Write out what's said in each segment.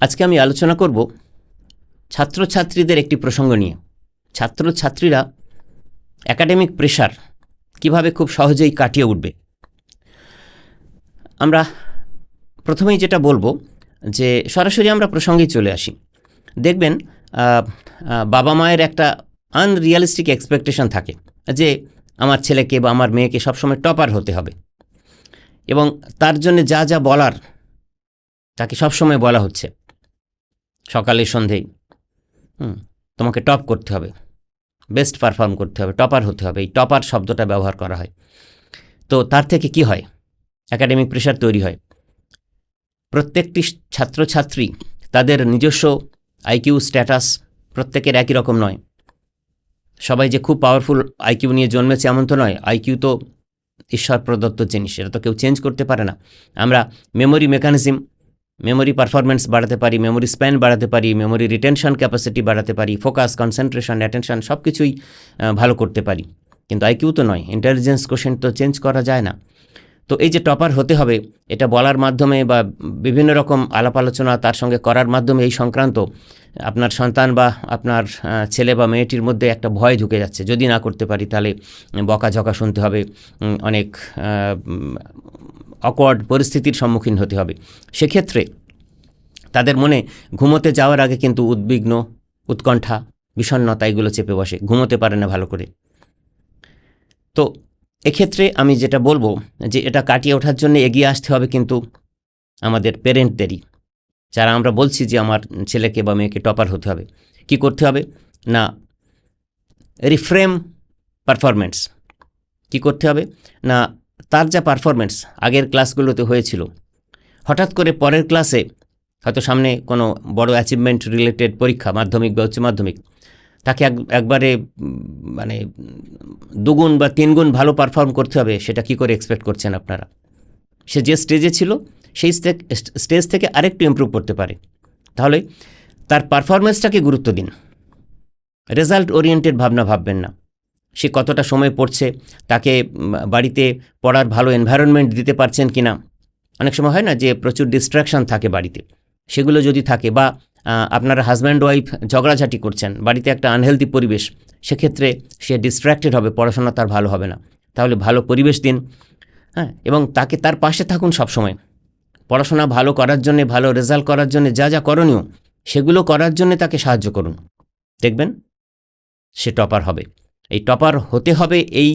আজকে আমি আলোচনা করব ছাত্রছাত্রীদের একটি প্রসঙ্গ নিয়ে। ছাত্রছাত্রীরা একাডেমিক প্রেশার কীভাবে খুব সহজেই কাটিয়ে উঠবে। আমরা প্রথমেই যেটা বলব যে সরাসরি আমরা প্রসঙ্গেই চলে আসি। দেখবেন বাবা মায়ের একটা আনরিয়ালিস্টিক এক্সপেকটেশন থাকে যে আমার ছেলেকে বা আমার মেয়েকে সবসময় টপার হতে হবে। এবং তার জন্য যা যা বলার তাকে সবসময় বলা হচ্ছে। সকালে সন্ধেই। হুম, তোমাকে টপ করতে হবে। বেস্ট পারফর্ম করতে হবে, টপার হতে হবে। এই টপার শব্দটা ব্যবহার করা হয়। তো তার থেকে কি হয়? একাডেমিক প্রেশার তৈরি হয়। প্রত্যেকটি ছাত্রছাত্রী তাদের নিজস্ব আইকিউ স্ট্যাটাস প্রত্যেকের একই রকম নয়। সবাই যে খুব পাওয়ারফুল আইকিউ নিয়ে জন্মেছে এমন তো নয়। আইকিউ তো ঈশ্বর প্রদত্ত জিনিস এটা তো কেউ চেঞ্জ করতে পারে না। আমরা মেমোরি মেকানিজম মেমোরি পারফরমেন্স বাড়াতে পারি মেমোরি স্প্যান বাড়াতে পারি মেমোরি রিটেনশন ক্যাপাসিটি বাড়াতে পারি ফোকাস কনসেন্ট্রেশন অ্যাটেনশন সব কিছুই ভালো করতে পারি। কিন্তু আইকিউ তো নয় ইন্টেলিজেন্স কোশেন্ট তো চেঞ্জ করা যায় না। তো এই যে টপার হতে হবে, এটা বলার মাধ্যমে বা বিভিন্ন রকম আলাপ আলোচনা তার সঙ্গে করার মাধ্যমে এই সংক্রান্ত আপনার সন্তান বা আপনার ছেলে বা মেয়েটির মধ্যে একটা ভয় ঢুকে যাচ্ছে। যদি না করতে পারি তাহলে বকাঝকা শুনতে হবে অনেক অকওয়ার্ড পরিস্থিতির সম্মুখীন হতে হবে। সেক্ষেত্রে তাদের মনে ঘুমোতে যাওয়ার আগে কিন্তু উদ্বিগ্ন, উৎকণ্ঠা, বিষণ্ণতা এগুলো চেপে বসে। ঘুমোতে পারে না ভালো করে। তো এক্ষেত্রে আমি যেটা বলব যে এটা কাটিয়ে ওঠার জন্য এগিয়ে আসতে হবে কিন্তু আমাদের পেরেন্টদেরই যারা আমরা বলছি যে আমার ছেলেকে বা মেয়েকে টপার হতে হবে। কি করতে হবে? না রিফ্রেম পারফরমেন্স কি করতে হবে? না তার যা পারফরমেন্স আগের ক্লাসগুলোতে হয়েছিল। হঠাৎ করে পরের ক্লাসে হয়তো সামনে কোনো বড় অ্যাচিভমেন্ট রিলেটেড পরীক্ষা, মাধ্যমিক বা উচ্চ মাধ্যমিক, তাকে এক, একবারে মানে দুগুণ বা তিনগুণ ভালো পারফর্ম করতে হবে, সেটা কি করে এক্সপেক্ট করছেন আপনারা? সে যে স্টেজে ছিল, সেই স্টেজ থেকে আরেকটু ইমপ্রুভ করতে পারে। তাহলে তার পারফরমেন্সটাকে গুরুত্ব দিন। রেজাল্ট ওরিয়েন্টেড ভাবনা ভাববেন না। সে কতটা সময় পড়ছে, তাকে বাড়িতে পড়ার ভালো এনভায়রনমেন্ট দিতে পারছেন কি না অনেক সময় হয় না যে প্রচুর ডিস্ট্রাকশন থাকে বাড়িতে। সেগুলো যদি থাকে বা আপনারা হাজব্যান্ড ওয়াইফ ঝগড়াঝাটি করছেন, বাড়িতে একটা আনহেলদি পরিবেশ, সেক্ষেত্রে সে ডিস্ট্র্যাক্টেড হবে, পড়াশোনা তার ভালো হবে না। তাহলে ভালো পরিবেশ দিন হ্যাঁ এবং তাকে তার পাশে থাকুন সবসময়। পড়াশোনা ভালো করার জন্য, ভালো রেজাল্ট করার জন্য যা যা করণীয়, সেগুলো করার জন্য তাকে সাহায্য করুন। দেখবেন, সে টপার হবে। এই টপার হতে হবে এই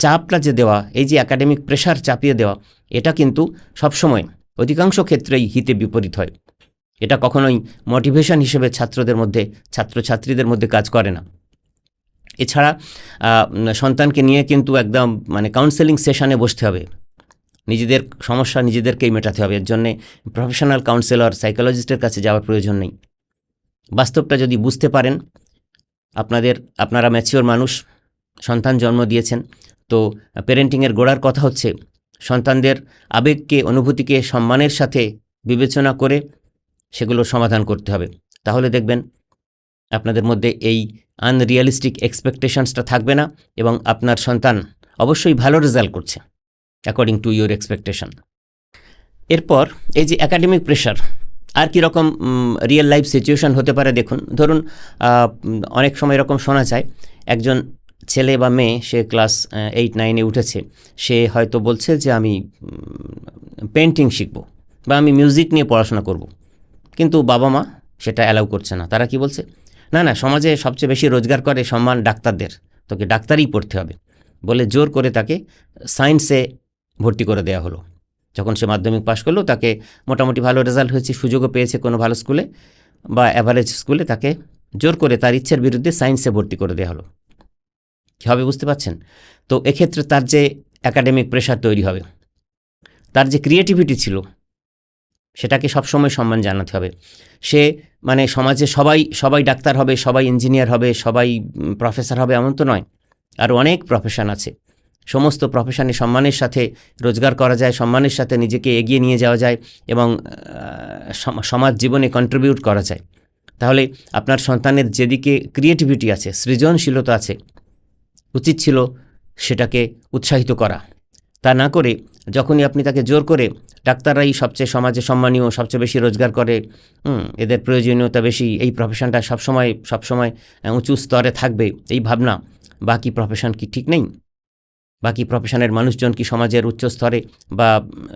চাপটা যে দেওয়া, এই যে একাডেমিক প্রেশার চাপিয়ে দেওয়া, এটা কিন্তু সবসময় অধিকাংশ ক্ষেত্রেই হিতে বিপরীত হয়। এটা কখনোই মোটিভেশন হিসেবে ছাত্রদের মধ্যে, ছাত্রছাত্রীদের মধ্যে কাজ করে না। এছাড়া সন্তানকে নিয়ে কিন্তু একদম মানে কাউন্সেলিং সেশানে বসতে হবে। নিজেদের সমস্যা নিজেদেরকেই মেটাতে হবে। এর জন্যে প্রফেশনাল কাউন্সেলর সাইকোলজিস্টের কাছে যাওয়ার প্রয়োজন নেই। বাস্তবটা যদি বুঝতে পারেন আপনাদের, আপনারা ম্যাচিওর মানুষ, সন্তান জন্ম দিয়েছেন, তো প্যারেন্টিংয়ের গোড়ার কথা হচ্ছে, সন্তানদের আবেগকে, অনুভূতিকে, সম্মানের সাথে বিবেচনা করে সেগুলোর সমাধান করতে হবে। তাহলে দেখবেন, আপনাদের মধ্যে এই আনরিয়ালিস্টিক এক্সপেকটেশনসটা থাকবে না এবং আপনার সন্তান অবশ্যই ভালো রেজাল্ট করছে অ্যাকর্ডিং টু ইউর এক্সপেকটেশন এরপর, এই যে একাডেমিক প্রেশার আর কী রকম রিয়েল লাইফ সিচুয়েশন হতে পারে দেখুন। ধরুন অনেক সময় এরকম শোনা যায়, একজন ছেলে বা মেয়ে, সে ক্লাস এইট নাইনে উঠেছে, সে হয়তো বলছে যে আমি পেন্টিং শিখব বা আমি মিউজিক নিয়ে পড়াশোনা করব। কিন্তু বাবা মা সেটা অ্যালাউ করছে না। তারা কি বলছে? না না, সমাজে সবচেয়ে বেশি রোজগার করে সম্মান ডাক্তারদের। তোকে ডাক্তারই পড়তে হবে। বলে জোর করে তাকে সায়েন্সে ভর্তি করে দেওয়া হলো। যখন সে মাধ্যমিক পাশ করল, তাকে মোটামুটি ভালো রেজাল্ট হয়েছে, সুযোগও পেয়েছে কোনো ভালো স্কুলে বা অ্যাভারেজ স্কুলে তাকে জোর করে তার ইচ্ছার বিরুদ্ধে সায়েন্সে ভর্তি করে দেওয়া হলো। কী হবে বুঝতে পারছেন? তো এক্ষেত্রে তার যে একাডেমিক প্রেশার তৈরি হবে, তার যে ক্রিয়েটিভিটি ছিল, সেটাকে সবসময় সম্মান জানাতে হবে। সে মানে সমাজে সবাই সবাই ডাক্তার হবে, সবাই ইঞ্জিনিয়ার হবে, সবাই প্রফেসর হবে এমন তো নয়, আর অনেক প্রফেশন আছে। সমস্ত প্রফেশনে সম্মানের সাথে রোজগার করা যায়, সম্মানের সাথে নিজেকে এগিয়ে নিয়ে যাওয়া যায় এবং সমাজ জীবনে কন্ট্রিবিউট করা যায়। তাহলে আপনার সন্তানের যেদিকে ক্রিয়েটিভিটি আছে, সৃজনশীলতা আছে, উচিত ছিল সেটাকে উৎসাহিত করা। তা না করে যখনই আপনি তাকে জোর করে ডাক্তাররাই সবচেয়ে সমাজে সম্মানীয়, সবচেয়ে বেশি রোজগার করে এদের প্রয়োজনীয়তা বেশি, এই প্রফেশনটা সবসময় সবসময় উঁচু স্তরে থাকবে, এই ভাবনা, বাকি প্রফেশন কি ঠিক নেই? বাকি প্রফেশনের মানুষজন কি সমাজের উচ্চ স্তরে বা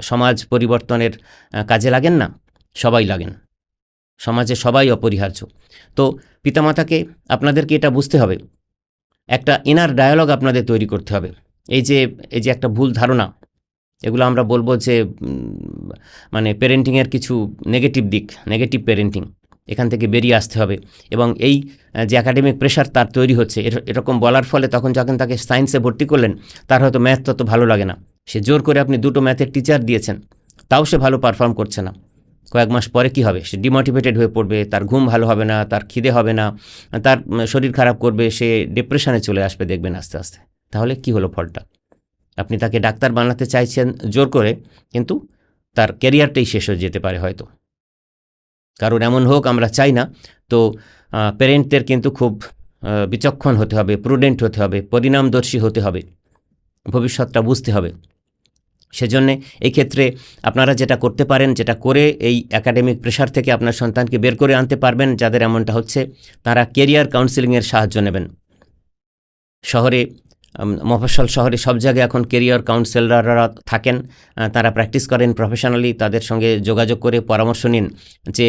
সমাজ পরিবর্তনের কাজে লাগেন না? সবাই লাগেন। সমাজে সবাই অপরিহার্য। তো পিতামাতাকে আপনাদেরকে এটা বুঝতে হবে? একটা ইনার ডায়ালগ আপনাদের তৈরি করতে হবে। এই যে এই যে একটা ভুল ধারণা, এগুলো আমরা বলব যে মানে প্যারেন্টিংয়ের কিছু নেগেটিভ দিক নেগেটিভ প্যারেন্টিং এখান থেকে বেরিয়ে আসতে হবে। এবং এই যে একাডেমিক প্রেশার তার তৈরি হচ্ছে, এর- এরকম বলার ফলে তখন যখন তাকে সায়েন্সে ভর্তি করলেন, তার হয়তো ম্যাথ তত ভালো লাগে না। সে জোর করে আপনি দুটো ম্যাথের টিচার দিয়েছেন, তাও সে ভালো পারফর্ম করছে না। কয়েক মাস পরে কি হবে? সে ডিমোটিভেটেড হয়ে পড়বে, তার ঘুম ভালো হবে না, তার খিদে হবে না, তার শরীর খারাপ করবে, সে ডিপ্রেশনে চলে আসবে দেখবেন আস্তে আস্তে। তাহলে কি হলো ফলটা? আপনি তাকে ডাক্তার বানাতে চাইছেন জোর করে, কিন্তু তার ক্যারিয়ারটাই শেষ হয়ে যেতে পারে হয়তো। কারণ এমন হোক, আমরা চাই না। তো প্যারেন্টদের কিন্তু খুব বিচক্ষণ হতে হবে প্রুডেন্ট হতে হবে, পরিণামদর্শী হতে হবে, ভবিষ্যৎটা বুঝতে হবে। সেজন্যে এই ক্ষেত্রে আপনারা যেটা করতে পারেন, যেটা করে এই একাডেমিক প্রেশার থেকে আপনার সন্তানকে বের করে আনতে পারবেন, যাদের এমনটা হচ্ছে, তারা কেরিয়ার কাউন্সিলিংয়ের সাহায্য নেবেন। শহরে মফস্বল শহরে সব জায়গায় এখন কেরিয়ার কাউন্সিলররা থাকেন। তারা প্র্যাকটিস করেন প্রফেশনালি তাদের সঙ্গে যোগাযোগ করে পরামর্শ নিন যে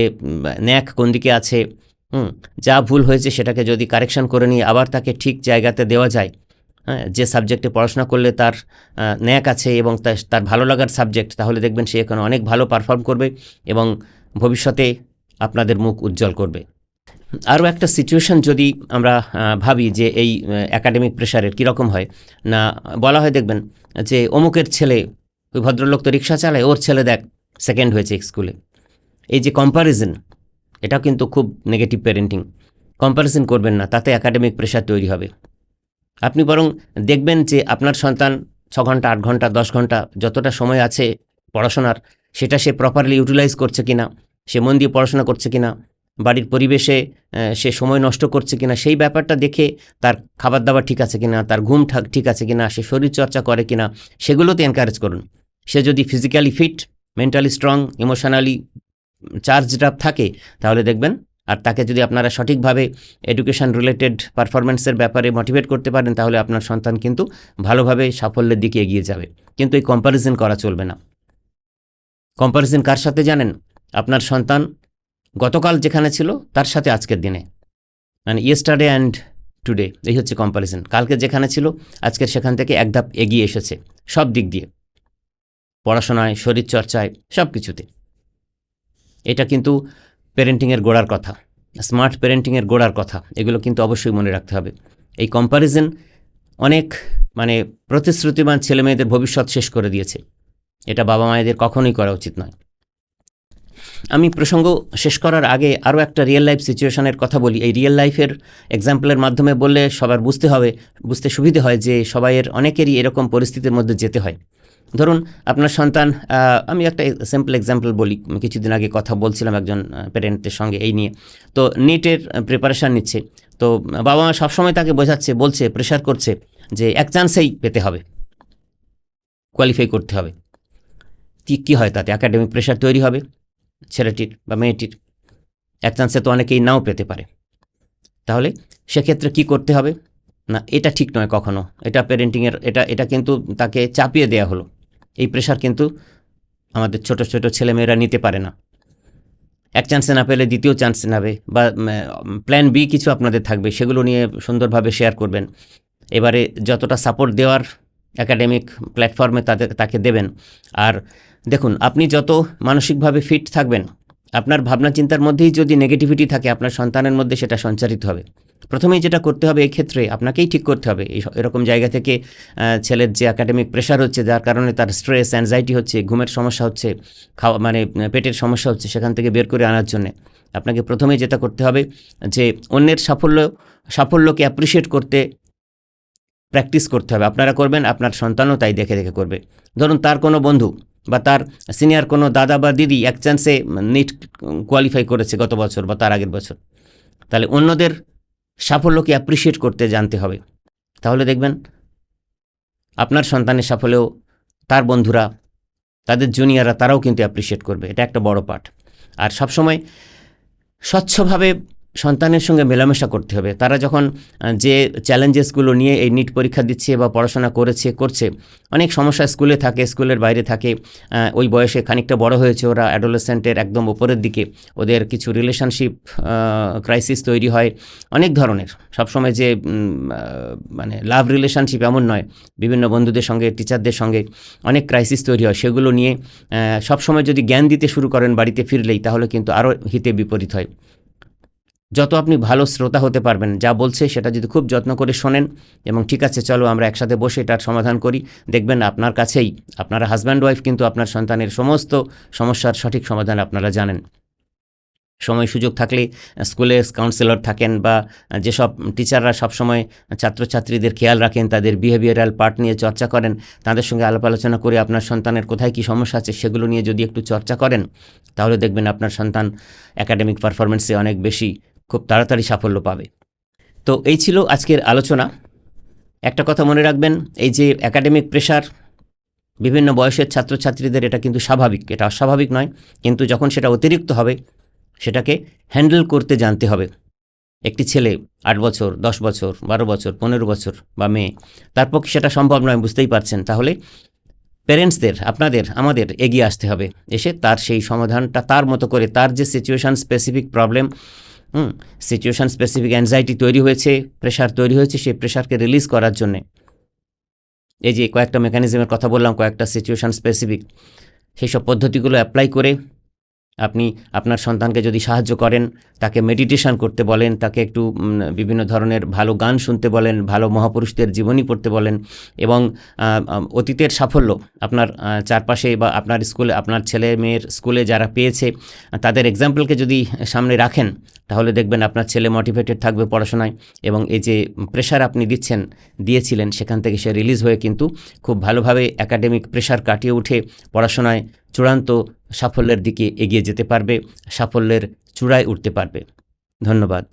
ন্যাক কোন দিকে আছে। যা ভুল হয়েছে সেটাকে যদি কারেকশন করে নিয়ে আবার তাকে ঠিক জায়গাতে দেওয়া যায়। হ্যাঁ যে সাবজেক্টে পড়াশোনা করলে তার ন্যাক আছে এবং তার ভালো লাগার সাবজেক্ট তাহলে দেখবেন সে এখানে অনেক ভালো পারফর্ম করবে এবং ভবিষ্যতে আপনাদের মুখ উজ্জ্বল করবে। আরও একটা সিচুয়েশন যদি আমরা ভাবি যে এই একাডেমিক প্রেশারের কীরকম হয়, না, বলা হয় দেখবেন যে অমুকের ছেলে, ওই ভদ্রলোক তো রিক্সা চালায়, ওর ছেলে দেখ সেকেন্ড হয়েছে স্কুলে এই যে কম্প্যারিজন এটা কিন্তু খুব নেগেটিভ প্যারেন্টিং কম্প্যারিজন করবেন না, তাতে একাডেমিক প্রেশার তৈরি হবে। আপনি বরং দেখবেন যে আপনার সন্তান ছ ঘণ্টা, আট ঘণ্টা, দশ ঘণ্টা যতটা সময় আছে পড়াশোনার, সেটা সে প্রপারলি ইউটিলাইজ করছে কিনা, সে মন দিয়ে পড়াশোনা করছে কিনা বাড়ির পরিবেশে সে সময় নষ্ট করছে কিনা সেই ব্যাপারটা দেখে তার খাবার দাবার ঠিক আছে কিনা, তার ঘুম ঠাক- আছে কিনা, সে শরীরচর্চা করে কিনা, সেগুলোতে এনকারেজ করুন। সে যদি physically fit mentally strong emotionally charged up থাকে, তাহলে দেখবেন, আর তাকে যদি আপনারা সঠিকভাবে এডুকেশন রিলেটেড পারফরমেন্সের ব্যাপারে মোটিভেট করতে পারেন, তাহলে আপনার সন্তান কিন্তু ভালোভাবে সাফল্যের দিকে এগিয়ে যাবে। কিন্তু এই কম্প্যারিজন করা চলবে না। কম্প্যারিজন কার সাথে জানেন? আপনার সন্তান গতকাল যেখানে ছিল, তার সাথে আজকের দিনে। মানে ইয়েস্টারডে অ্যান্ড টুডে এই হচ্ছে কম্প্যারিজন কালকে যেখানে ছিল আজকের সেখান থেকে এক ধাপ এগিয়ে এসেছে, সব দিক দিয়ে। পড়াশোনায়, শরীরচর্চায়, সব কিছুতে। এটা কিন্তু প্যারেন্টিংয়ের গোড়ার কথা স্মার্ট প্যারেন্টিংয়ের গোড়ার কথা, এগুলো কিন্তু অবশ্যই মনে রাখতে হবে। এই কম্প্যারিজন অনেক মানে প্রতিশ্রুতিবান ছেলেমেয়েদের ভবিষ্যৎ শেষ করে দিয়েছে। এটা বাবা মায়েদের কখনোই করা উচিত নয়। আমি প্রসঙ্গ শেষ করার আগে আরও একটা রিয়েল লাইফ সিচুয়েশনের কথা বলি। এই রিয়েল লাইফের এক্সাম্পলের মাধ্যমে বললে সবার বুঝতে হবে, বুঝতে সুবিধে হয় যে সবাইয়ের অনেকেরই এরকম পরিস্থিতির মধ্যে যেতে হয়। ধরুন, আপনার সন্তান আমি একটা সিম্পল এক্সাম্পল বলি। কিছুদিন আগে কথা বলছিলাম একজন প্যারেন্টদের সঙ্গে এই নিয়ে। তো নিটের প্রিপারেশান নিচ্ছে। তো বাবা মা সবসময় তাকে বোঝাচ্ছে, বলছে প্রেশার করছে যে এক চান্সেই পেতে হবে। কোয়ালিফাই করতে হবে। কি, কী হয় তাতে? একাডেমিক প্রেশার তৈরি হবে। ছেলেটির বা মেয়েটির। এক চান্সে তো অনেকেই নাও পেতে পারে। তাহলে সেক্ষেত্রে কি করতে হবে? না, এটা ঠিক নয় কখনো। এটা প্যারেন্টিংয়ের এটা এটা কিন্তু তাকে চাপিয়ে দেওয়া হলো। এই প্রেশার কিন্তু আমাদের ছোট ছোট ছেলেমেয়েরা নিতে পারে না। এক চান্সে না পেলে দ্বিতীয় চান্সে নেবে বা প্ল্যান বি কিছু আপনাদের থাকবে, সেগুলো নিয়ে সুন্দরভাবে শেয়ার করবেন। এবারে যতটা সাপোর্ট দেওয়ার একাডেমিক প্ল্যাটফর্মে তাদের, তাকে দেবেন। আর দেখুন, আপনি যত মানসিকভাবে ফিট থাকবেন, আপনার ভাবনা চিন্তার মধ্যেই যদি নেগেটিভিটি থাকে, আপনার সন্তানের মধ্যে সেটা সঞ্চারিত হবে। প্রথমেই যেটা করতে হবে ক্ষেত্রে আপনাকেই ঠিক করতে হবে। এই এরকম জায়গা থেকে ছেলের যে একাডেমিক প্রেশার হচ্ছে, যার কারণে তার স্ট্রেস অ্যাংজাইটি হচ্ছে, ঘুমের সমস্যা হচ্ছে, খাওয়া মানে পেটের সমস্যা হচ্ছে সেখান থেকে বের করে আনার জন্যে আপনাকে প্রথমেই যেটা করতে হবে যে অন্যের সাফল্য, সাফল্যকে অ্যাপ্রিসিয়েট করতে প্র্যাকটিস করতে হবে। আপনারা করবেন, আপনার সন্তানও তাই দেখে দেখে করবে। ধরুন তার কোনো বন্ধু বা তার সিনিয়র কোনো দাদা বা দিদি এক চান্সে নিট কোয়ালিফাই করেছে গত বছর বা তার আগের বছর। তাহলে অন্যদের সাফল্যকে অ্যাপ্রিসিয়েট করতে জানতে হবে। তাহলে দেখবেন, আপনার সন্তানের সাফল্যেও তার বন্ধুরা, তাদের জুনিয়ররা তারাও কিন্তু অ্যাপ্রিসিয়েট করবে। এটা একটা বড় পার্ট আর সবসময় স্বচ্ছভাবে সন্তানের সঙ্গে মেলামেশা করতে হবে। তারা যখন যে চ্যালেঞ্জেসগুলো নিয়ে এই নিট পরীক্ষা দিচ্ছে বা পড়াশোনা করেছে, করছে, অনেক সমস্যা স্কুলে থাকে, স্কুলের বাইরে থাকে ওই বয়সে খানিকটা বড় হয়েছে ওরা অ্যাডোলেসেন্টের একদম উপরের দিকে, ওদের কিছু রিলেশনশিপ ক্রাইসিস তৈরি হয়, অনেক ধরনের। সবসময় যে মানে লাভ রিলেশনশিপ এমন নয়, বিভিন্ন বন্ধুদের সঙ্গে টিচারদের সঙ্গে অনেক ক্রাইসিস তৈরি হয়। সেগুলো নিয়ে সবসময় যদি জ্ঞান দিতে শুরু করেন বাড়িতে ফিরলেই, তাহলে কিন্তু আরও হিতে বিপরীত হয়। যত আপনি ভালো শ্রোতা হতে পারবেন, যা বলছে সেটা যদি খুব যত্ন করে শোনেন, এবং ঠিক আছে, চলো আমরা একসাথে বসে এটার সমাধান করি। দেখবেন আপনার কাছেই, আপনারা হাজব্যান্ড ওয়াইফ কিন্তু আপনার সন্তানের সমস্ত সমস্যার সঠিক সমাধান আপনারা জানেন। সময় সুযোগ থাকলে স্কুলে কাউন্সিলর থাকেন বা যেসব টিচাররা সবসময় ছাত্রছাত্রীদের খেয়াল রাখেন, তাদের বিহেভিয়ারাল পার্ট নিয়ে চর্চা করেন, তাদের সঙ্গে আলাপ আলোচনা করে আপনার সন্তানের কোথায় কী সমস্যা আছে সেগুলো নিয়ে যদি একটু চর্চা করেন, তাহলে দেখবেন আপনার সন্তান একাডেমিক পারফরমেন্সে অনেক বেশি খুব তাড়াতাড়ি সাফল্য পাবে। তো এই ছিল আজকের আলোচনা। একটা কথা মনে রাখবেন, এই যে একাডেমিক প্রেশার বিভিন্ন বয়সের ছাত্রছাত্রীদের এটা কিন্তু স্বাভাবিক। এটা অস্বাভাবিক নয়, কিন্তু যখন সেটা অতিরিক্ত হবে, সেটাকে হ্যান্ডেল করতে জানতে হবে। একটি ছেলে আট বছর, দশ বছর, বারো বছর, পনেরো বছর বা মেয়ে, তার পক্ষে সেটা সম্ভব নয়, বুঝতেই পারছেন। তাহলে প্যারেন্টসদের আপনাদের, আমাদের এগিয়ে আসতে হবে। এসে তার সেই সমাধানটা, তার মতো করে, তার যে situation specific problem hmm situation specific anxiety তৈরি হয়েছে প্রেশার তৈরি হয়েছে, সেই প্রেশারকে রিলিজ করার জন্যে। এই যে কয়েকটা মেকানিজমের কথা বললাম, কয়েকটা সিচুয়েশান স্পেসিফিক সেই সব পদ্ধতিগুলো অ্যাপ্লাই করে আপনি আপনার সন্তানকে যদি সাহায্য করেন, তাকে মেডিটেশন করতে বলেন, তাকে একটু বিভিন্ন ধরনের ভালো গান শুনতে বলেন, ভালো মহাপুরুষদের জীবনী পড়তে বলেন এবং অতীতের সাফল্য আপনার চারপাশে বা আপনার স্কুলে, আপনার ছেলে মেয়ের স্কুলে যারা পেয়েছে, তাদের এক্সাম্পলকে যদি সামনে রাখেন, তাহলে দেখবেন আপনার ছেলে মোটিভেটেড থাকবে পড়াশোনায় এবং এই যে প্রেশার আপনি দিচ্ছেন, দিয়েছিলেন, সেখান থেকে সে রিলিজ হয়ে কিন্তু খুব ভালোভাবে একাডেমিক প্রেশার কাটিয়ে উঠে পড়াশোনায় চূড়ান্ত সাফল্যের দিকে এগিয়ে যেতে পারবে সাফল্যের চূড়ায় উঠতে পারবে। ধন্যবাদ।